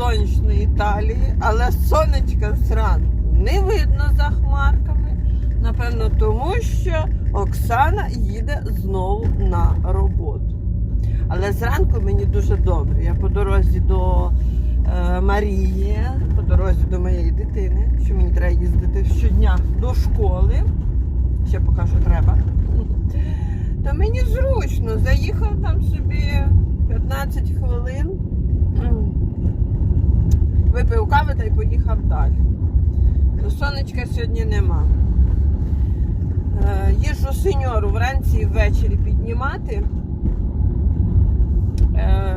сонячної Італії, але сонечка зранку не видно за хмарками. Напевно, тому що Оксана їде знову на роботу. Але зранку мені дуже добре. Я по дорозі до е, Марії, по дорозі до моєї дитини, що мені треба їздити щодня до школи. Ще поки що треба. То мені зручно, заїхав там собі 15 хвилин, випив кави та й поїхав далі. До сонечка сьогодні нема. Е, Їжджу сеньору вранці і ввечері піднімати. Е,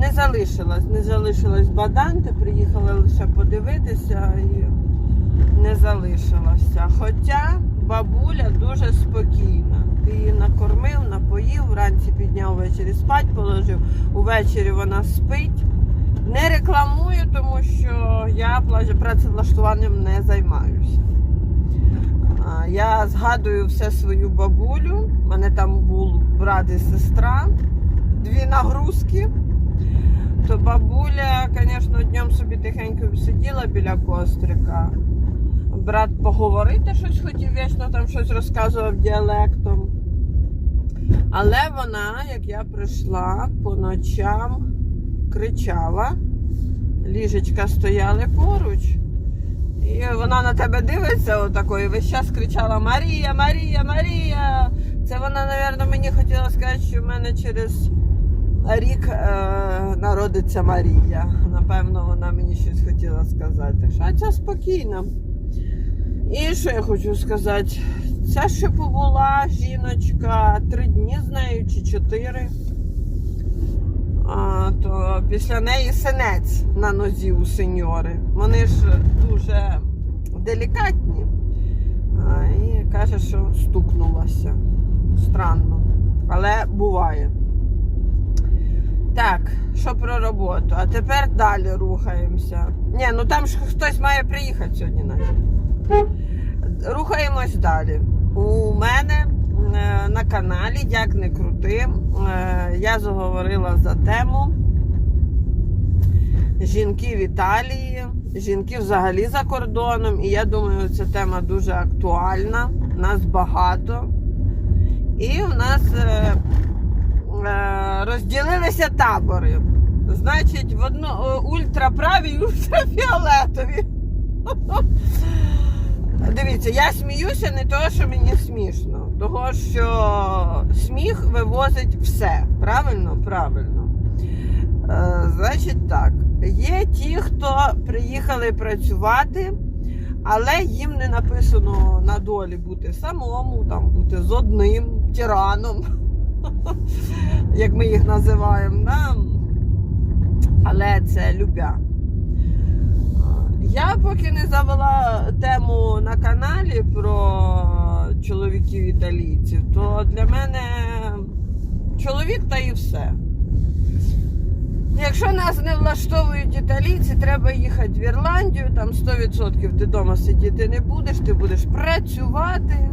Не залишилась, не залишилась баданти, приїхала лише подивитися і не залишилася. Хоча бабуля дуже спокійна. Ти її накормив, напоїв, вранці підняв ввечері спать положив, увечері вона спить. Не рекламую, тому що я працевлаштуванням не займаюся. Я згадую все свою бабулю. У мене там був брат і сестра, дві нагрузки. То бабуля, звісно, днем собі тихенько сиділа біля кострика. Брат поговорити щось хотів вічно, там щось розказував діалектом. Але вона, як я прийшла, по ночам кричала, ліжечка стояли поруч. І вона на тебе дивиться отакою, весь час кричала Марія, Марія, Марія. Це вона, мабуть, мені хотіла сказати, що в мене через рік е, народиться Марія. Напевно, вона мені щось хотіла сказати. А ця спокійна. І що я хочу сказати? Ця ще побула жіночка три дні з нею чи чотири. А, то після неї синець на нозі у сеньори. Вони ж дуже делікатні. А, і каже, що стукнулася. Странно. Але буває. Так, що про роботу? А тепер далі рухаємося. Ні, ну там ж хтось має приїхати сьогодні навіть. Рухаємось далі. У мене е, на каналі, як не крути, е, я заговорила за тему жінки в Італії, жінки взагалі за кордоном. І я думаю, ця тема дуже актуальна. Нас багато. І в нас е, розділилися табори. Значить, в одно е, ультраправі і ультрафіолетові. Дивіться, я сміюся не того, що мені смішно, того, що сміх вивозить все. Правильно? Правильно. Е, значить так, є ті, хто приїхали працювати, але їм не написано на долі бути самому, там, бути з одним тираном, як ми їх називаємо. Але це любя. Я поки не завела тему на каналі про чоловіків італійців, то для мене чоловік та і все. Якщо нас не влаштовують італійці, треба їхати в Ірландію, там 100% ти вдома сидіти не будеш, ти будеш працювати.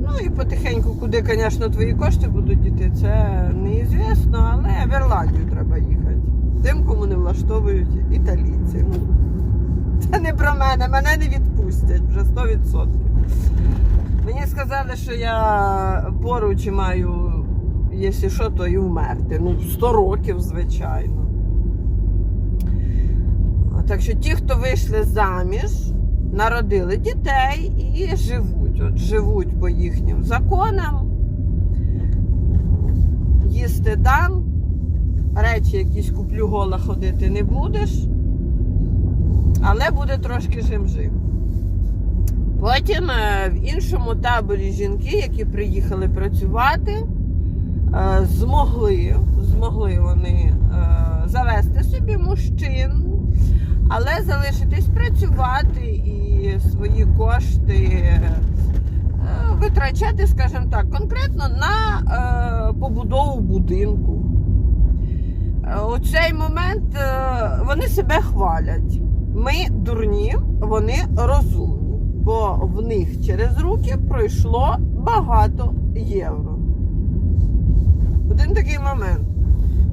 Ну і потихеньку, куди, звісно, твої кошти будуть йти, це неізвісно, але в Ірландію треба їхати. Тим, кому не влаштовують італійці. Це не про мене, мене не відпустять вже 100%. Мені сказали, що я поруч маю, якщо що, то і вмерти. Ну, 100 років, звичайно. Так що ті, хто вийшли заміж, народили дітей і живуть. От живуть по їхнім законам. Їсти дам, речі якісь куплю гола ходити не будеш але буде трошки жим-жим. Потім е, в іншому таборі жінки, які приїхали працювати, е, змогли, змогли вони е, завести собі мужчин, але залишитись працювати і свої кошти витрачати, скажімо так, конкретно на побудову будинку. У цей момент вони себе хвалять. Ми дурні, вони розумні, бо в них через руки пройшло багато євро. Один такий момент.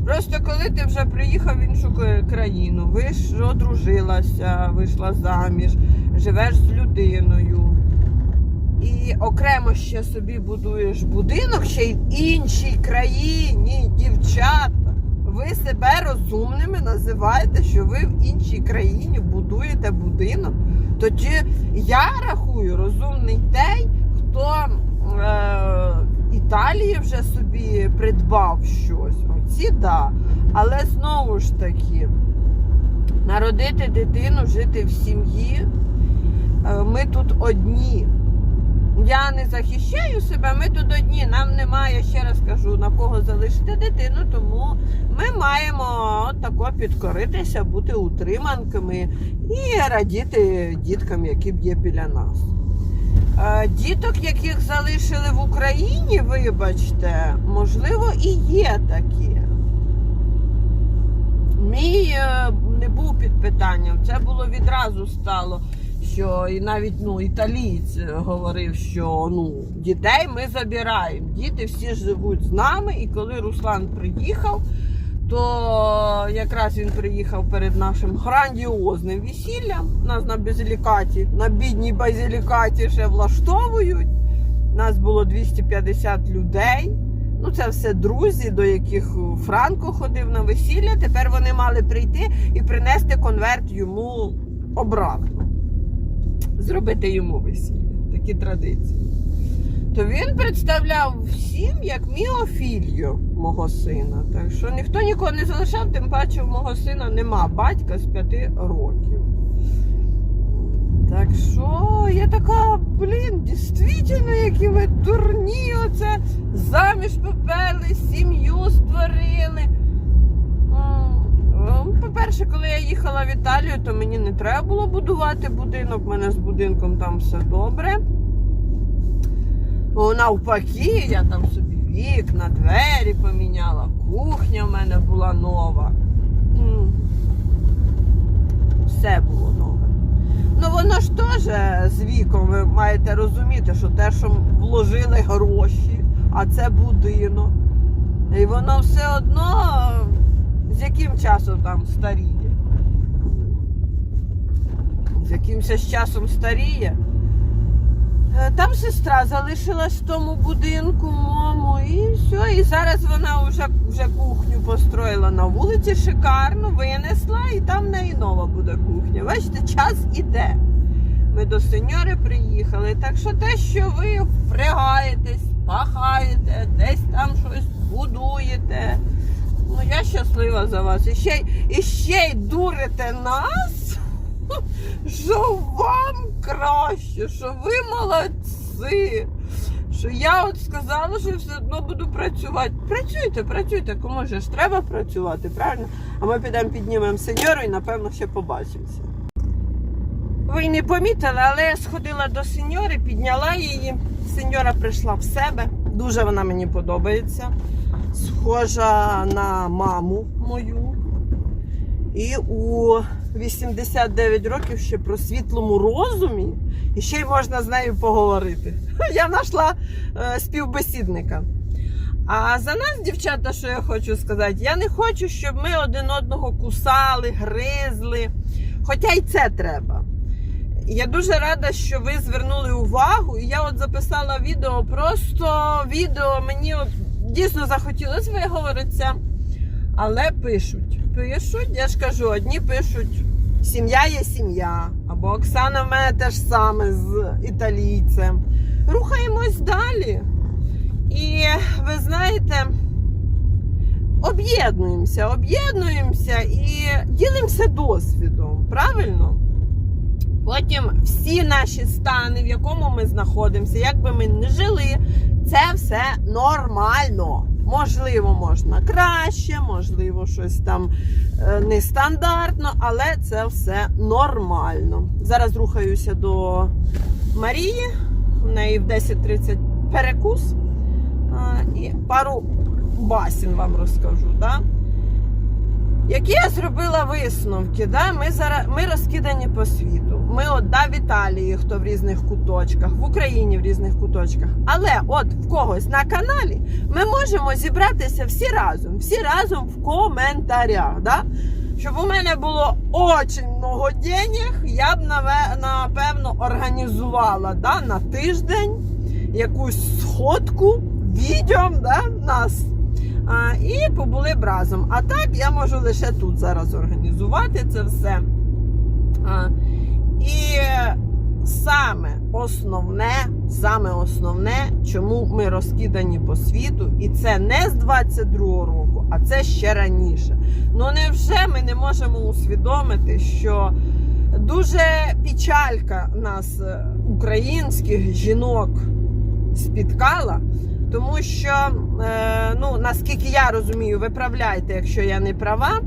Просто коли ти вже приїхав в іншу країну, ви ж одружилася, вийшла заміж, живеш з людиною. І окремо ще собі будуєш будинок ще й в іншій країні, дівчата. Ви себе розумними називаєте, що ви в іншій країні будуєте будинок. Тоді я рахую розумний той, хто е, Італії вже собі придбав щось. Оці да. Але знову ж таки, народити дитину, жити в сім'ї. е, Ми тут одні. Я не захищаю себе, ми тут одні. Нам немає, ще раз кажу, на кого залишити дитину, тому ми маємо от тако підкоритися, бути утриманками і радіти діткам, які є біля нас. Е, Діток, яких залишили в Україні, вибачте, можливо, і є такі. Мій е, не був під питанням. Це було відразу стало, що і навіть ну, італієць говорив, що ну, дітей ми забираємо. Діти всі живуть з нами, і коли Руслан приїхав, то якраз він приїхав перед нашим грандіозним весіллям. Нас на базилікаті, на бідній базилікаті ще влаштовують. Нас було 250 людей. Ну, це все друзі, до яких Франко ходив на весілля. Тепер вони мали прийти і принести конверт йому обратно. Зробити йому весілля. Такі традиції. То він представляв всім як міофілію мого сина. Так що ніхто нікого не залишав, тим паче в мого сина нема батька з п'яти років. Так що я така, блін, дійсно, які ми дурні, оце заміж поперли, сім'ю створили. М, По-перше, коли я їхала в Італію, то мені не треба було будувати будинок. У мене з будинком там все добре. Навпаки, я там собі вікна, двері поміняла, кухня в мене була нова. Все було нове. Ну воно ж теж з віком ви маєте розуміти, що те, що вложили гроші, а це будинок. І воно все одно з яким часом там старіє. З якимось з часом старіє. Е, Там сестра залишилась в тому будинку моєму, і все. І зараз вона вже, вже кухню построїла на вулиці шикарно, винесла, і там в неї нова буде кухня. Бачите, час іде. Ми до сеньори приїхали. Так що те, що ви впрягаєтесь, пахаєте, десь там щось будуєте. Ну я щаслива за вас. І ще, і ще й дурите нас, що вам краще, що ви молодці. Що я от сказала, що все одно буду працювати. Працюйте, працюйте, кому ж треба працювати, правильно? А ми підемо піднімемо сеньору і напевно ще побачимося. Ви не помітили, але я сходила до сеньори, підняла її. Сеньора прийшла в себе. Дуже вона мені подобається. Схожа на маму мою. І у 89 років ще про світлому розумі. І ще й можна з нею поговорити. Я знайшла е, співбесідника. А за нас, дівчата, що я хочу сказати, я не хочу, щоб ми один одного кусали, гризли. Хоча й це треба. Я дуже рада, що ви звернули увагу. І я от записала відео, просто відео мені от дійсно захотілося виговоритися. Але пишуть, пишуть, я ж кажу, одні пишуть, сім'я є сім'я. Або Оксана в мене теж саме з італійцем. Рухаємось далі. І ви знаєте, об'єднуємося, об'єднуємося і ділимося досвідом. Правильно? Потім всі наші стани, в якому ми знаходимося, як би ми не жили, це все нормально. Можливо, можна краще, можливо, щось там е, нестандартно, але це все нормально. Зараз рухаюся до Марії. У неї в 10.30 перекус. І пару басін вам розкажу. Да? Які я зробила висновки? Да? Ми зараз ми розкидані по світу. Ми от да, в Італії, хто в різних куточках, в Україні в різних куточках. Але от в когось на каналі ми можемо зібратися всі разом, всі разом в коментарях. Да? Щоб у мене було очень много денег, я б напевно організувала да, на тиждень якусь сходку відео да, нас. А, і побули б разом. А так я можу лише тут зараз організувати це все. А, і саме основне, саме основне, чому ми розкидані по світу, і це не з 22-го року, а це ще раніше. Ну невже ми не можемо усвідомити, що дуже печалька нас, е, українських жінок, спіткала, тому що, е, ну, наскільки я розумію, виправляйте, якщо я не права,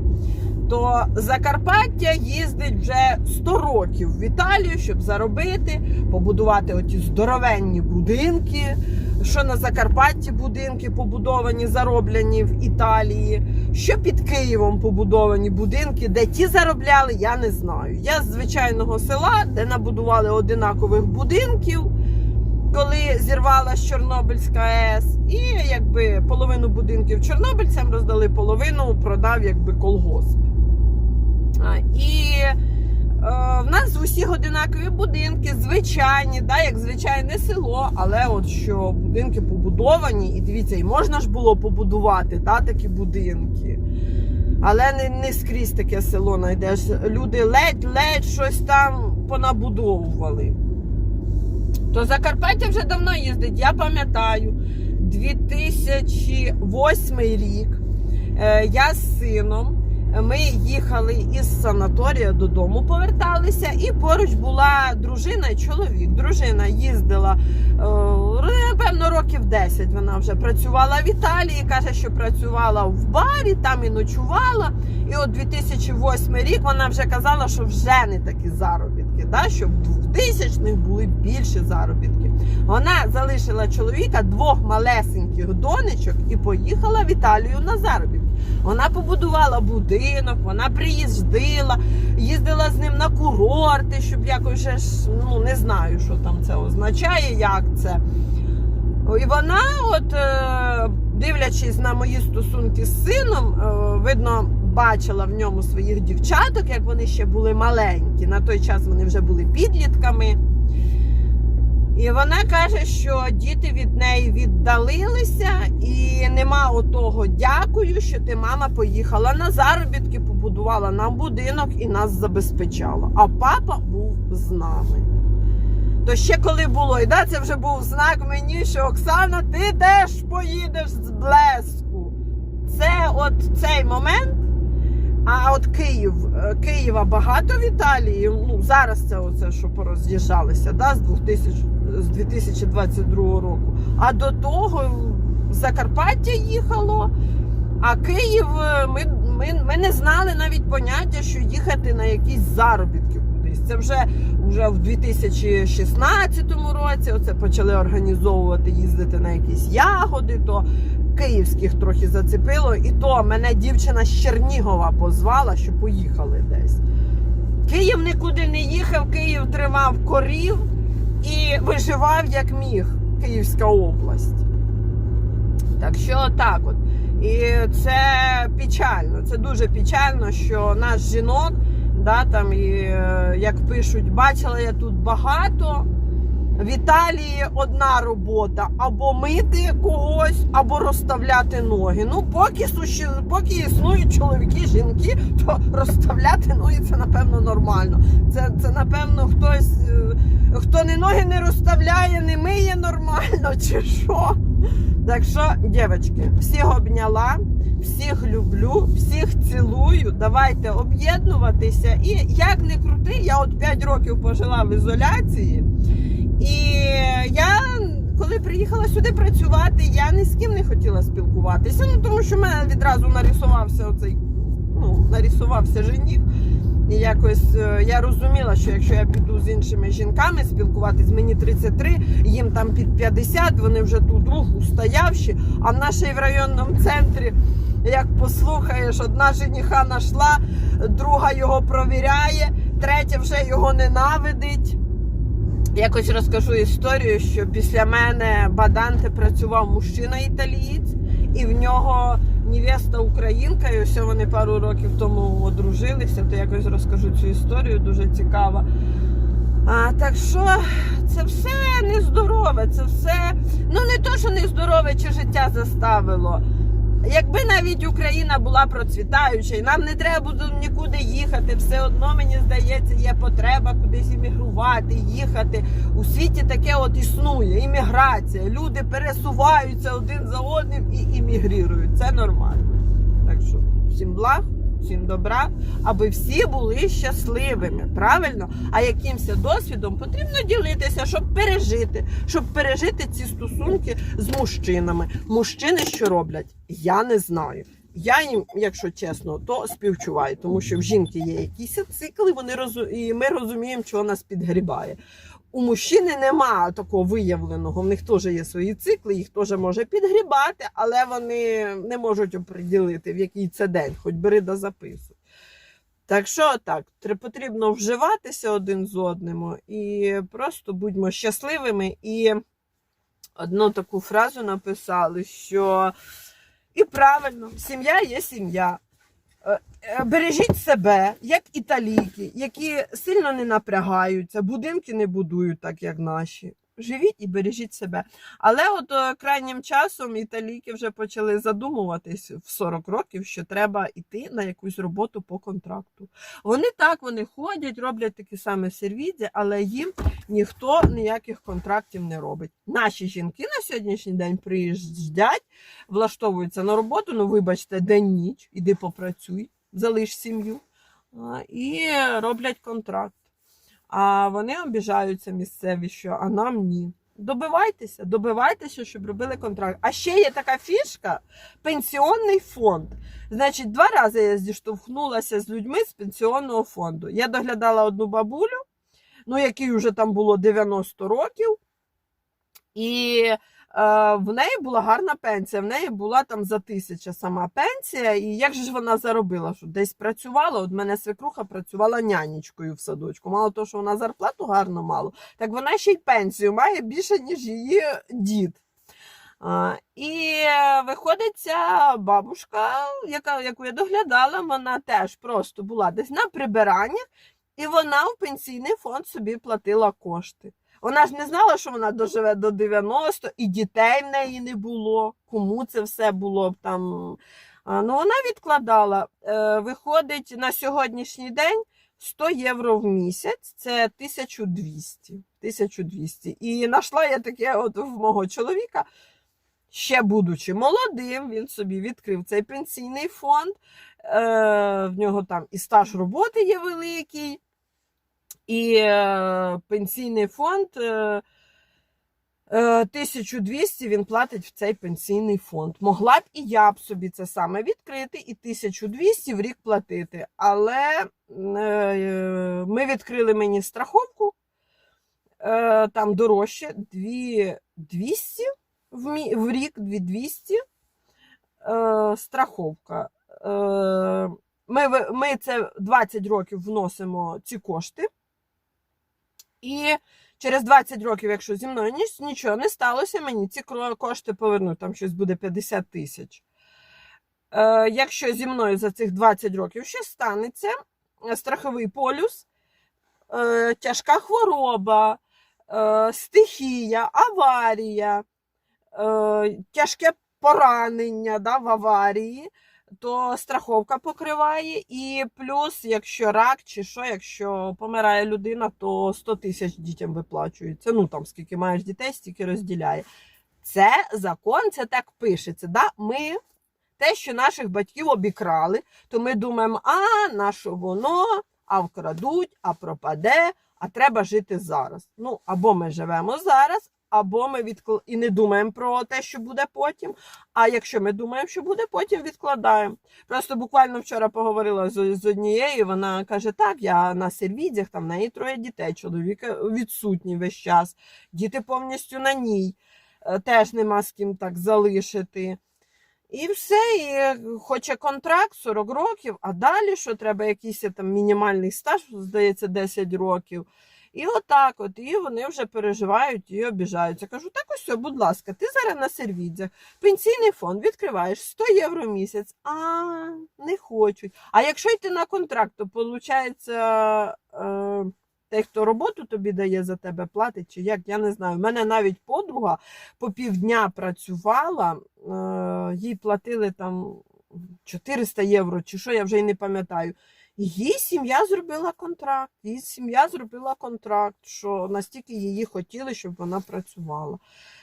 то Закарпаття їздить вже 100 років в Італію, щоб заробити, побудувати оті здоровенні будинки. Що на Закарпатті будинки побудовані, зароблені в Італії, що під Києвом побудовані будинки, де ті заробляли, я не знаю. Я з звичайного села, де набудували одинакових будинків коли зірвалась Чорнобильська АЕС, і якби половину будинків чорнобильцям роздали, половину продав якби колгосп. І е, в нас усіх одинакові будинки, звичайні, да, як звичайне село, але от що будинки побудовані, і дивіться, і можна ж було побудувати да, такі будинки. Але не, не скрізь таке село знайдеш. Люди ледь-ледь щось там понабудовували. То Закарпаття вже давно їздить. Я пам'ятаю, 2008 рік е, я з сином. Ми їхали із санаторія додому, поверталися, і поруч була дружина і чоловік. Дружина їздила е, напевно років 10 Вона вже працювала в Італії. каже, що працювала в барі, там і ночувала. І от 2008 рік вона вже казала, що вже не такі заробітки, да? що в 2000-х були більші заробітки. Вона залишила чоловіка двох малесеньких донечок і поїхала в Італію на заробітки. Вона побудувала будинок, вона приїздила, їздила з ним на курорти, щоб якось же ж, ну не знаю, що там це означає, як це. І вона, от е, дивлячись на мої стосунки з сином, е, видно, бачила в ньому своїх дівчаток, як вони ще були маленькі. На той час вони вже були підлітками. І вона каже, що діти від неї віддалилися, і нема отого дякую, що ти мама поїхала на заробітки, побудувала нам будинок і нас забезпечала. А папа був з нами. То ще коли було, і да, це вже був знак мені, що Оксана, ти теж поїдеш з блеску. Це от цей момент. А от Київ, е, Києва багато в Італії. Ну зараз це оце, що пороз'їжджалися, да, з 2000, з 2022 року. А до того Закарпаття їхало. А Київ е, ми, ми, ми не знали навіть поняття, що їхати на якісь заробітки кудись. Це вже, вже в 2016 році оце почали організовувати, їздити на якісь ягоди. то Київських трохи зацепило, і то мене дівчина з Чернігова позвала, що поїхали десь. Київ нікуди не їхав, Київ тримав корів і виживав як міг Київська область. Так що так от. І це печально. Це дуже печально, що наш жінок, да, там, і, е, як пишуть, бачила я тут багато. В Італії одна робота або мити когось, або розставляти ноги. Ну, поки суші, поки існують чоловіки, жінки, то розставляти ноги це напевно нормально. Це, це напевно хтось, е, хто не ноги не розставляє, не миє нормально, чи що. Так що, дівчатки, всіх обняла, всіх люблю, всіх цілую. Давайте об'єднуватися. І як не крути, я от 5 років пожила в ізоляції. І я, коли приїхала сюди працювати, я ні з ким не хотіла спілкуватися. Ну тому що в мене відразу нарисувався оцей, ну, нарисувався жених. І якось е, я розуміла, що якщо я піду з іншими жінками спілкуватись, мені 33, їм там під 50, вони вже тут ух, устоявші. А в нашій в районному центрі, як послухаєш, одна жениха нашла, друга його провіряє, третя вже його ненавидить. Якось розкажу історію, що після мене Баданте працював мужчина італієць, і в нього невеста українка, і ось вони пару років тому одружилися, то якось розкажу цю історію, дуже цікава. А, так що це все нездорове, це все. Ну не то, що нездорове чи життя заставило. Якби навіть Україна була процвітаюча, і нам не треба буде нікуди їхати, все одно мені здається, є потреба кудись іммігрувати, їхати. У світі таке от існує. Імміграція. Люди пересуваються один за одним і іммігрірують. Це нормально. Так що всім благ, всім добра, аби всі були щасливими. Правильно? А якимось досвідом потрібно ділитися, щоб пережити, щоб пережити ці стосунки з мужчинами. Мужчини що роблять? Я не знаю. Я їм, якщо чесно, то співчуваю, тому що в жінки є якісь цикли, вони розу... і ми розуміємо, що нас підгрібає. У мужчини нема такого виявленого. В них теж є свої цикли, їх теж може підгрібати, але вони не можуть оприділити, в який це день, хоч бери да записуй. Так що так, потрібно вживатися один з одним і просто будьмо щасливими. І одну таку фразу написали, що і правильно, сім'я є сім'я. Е, е, Бережіть себе, як італійки, які сильно не напрягаються, будинки не будують так, як наші. Живіть і бережіть себе. Але от е, крайнім часом італійки вже почали задумуватись в 40 років, що треба йти на якусь роботу по контракту. Вони так, вони ходять, роблять такі самі сервізі, але їм ніхто ніяких контрактів не робить. Наші жінки на сьогоднішній день приїжджають, влаштовуються на роботу, ну вибачте, день-ніч, іди попрацюй, залиш сім'ю і роблять контракт. А вони обіжаються місцеві, що а нам ні. Добивайтеся, добивайтеся, щоб робили контракт. А ще є така фішка пенсіонний фонд. Значить, два рази я зіштовхнулася з людьми з пенсіонного фонду. Я доглядала одну бабулю, ну якій вже там було 90 років, і в неї була гарна пенсія. В неї була там за тисяча сама пенсія. І як же ж вона заробила? Що десь працювала? От мене свекруха працювала нянечкою в садочку. Мало того, що вона зарплату гарно мало, так вона ще й пенсію має більше, ніж її дід. А, і е, виходить ця бабушка, яка, яку я доглядала, вона теж просто була десь на прибираннях, і вона в пенсійний фонд собі платила кошти. Вона ж не знала, що вона доживе до 90, і дітей в неї не було. Кому це все було б там. Ну, вона відкладала. Е, Виходить на сьогоднішній день 100 євро в місяць це 1200. 1200. І знайшла я таке от в мого чоловіка. Ще будучи молодим, він собі відкрив цей пенсійний фонд. Е, в нього там і стаж роботи є великий, і е, пенсійний фонд е, е, 1200 він платить в цей пенсійний фонд. Могла б і я б собі це саме відкрити і 1200 в рік платити. Але е, ми відкрили мені страховку, е, там дорожче 2200 в, рік 2200 е, страховка. Ми, ми це 20 років вносимо ці кошти. І через 20 років, якщо зі мною ніч- нічого не сталося, мені ці кошти повернуть, там щось буде 50 тисяч. Е, якщо зі мною за цих 20 років щось станеться, е, страховий полюс, е, тяжка хвороба, е, стихія, аварія, е, тяжке поранення да, в аварії, то страховка покриває. І плюс, якщо рак чи що, якщо помирає людина, то 100 тисяч дітям виплачується. Ну там скільки маєш дітей, стільки розділяє. Це закон, це так пишеться. Да? Ми те, що наших батьків обікрали, то ми думаємо, а на що воно, а вкрадуть, а пропаде, а треба жити зараз. Ну, або ми живемо зараз, або ми відкл... і не думаємо про те, що буде потім. А якщо ми думаємо, що буде потім, відкладаємо. Просто буквально вчора поговорила з, з однією. Вона каже: так, я на сервідзях, там в неї троє дітей, чоловік е, відсутній весь час, діти повністю на ній, е, теж нема з ким так залишити. І все, і хоче контракт 40 років, а далі що треба якийсь там мінімальний стаж, здається, 10 років. І отак от, і вони вже переживають і обіжаються. Кажу, так ось, будь ласка, ти зараз на сервідзях, пенсійний фонд відкриваєш 100 євро в місяць. А, не хочуть. А якщо йти на контракт, то виходить, е, той, хто роботу тобі дає за тебе, платить чи як, я не знаю. У мене навіть подруга по півдня працювала, е, їй платили там 400 євро, чи що, я вже й не пам'ятаю. Її сім'я зробила контракт. Її сім'я зробила контракт, що настільки її хотіли, щоб вона працювала.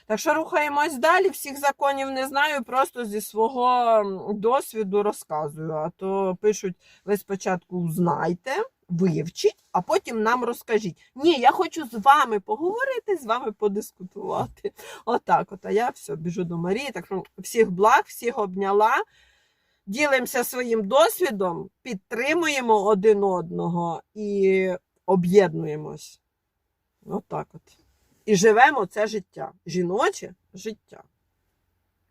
Так що рухаємось далі. Всіх законів не знаю, просто зі свого досвіду розказую. А то пишуть: ви спочатку знайте, вивчіть, а потім нам розкажіть. Ні, я хочу з вами поговорити, з вами подискутувати. Отак, от. А я все, біжу до Марії. Так що всіх благ, всіх обняла. Ділимося своїм досвідом, підтримуємо один одного і об'єднуємось. Отак от. І живемо це життя. Жіноче життя.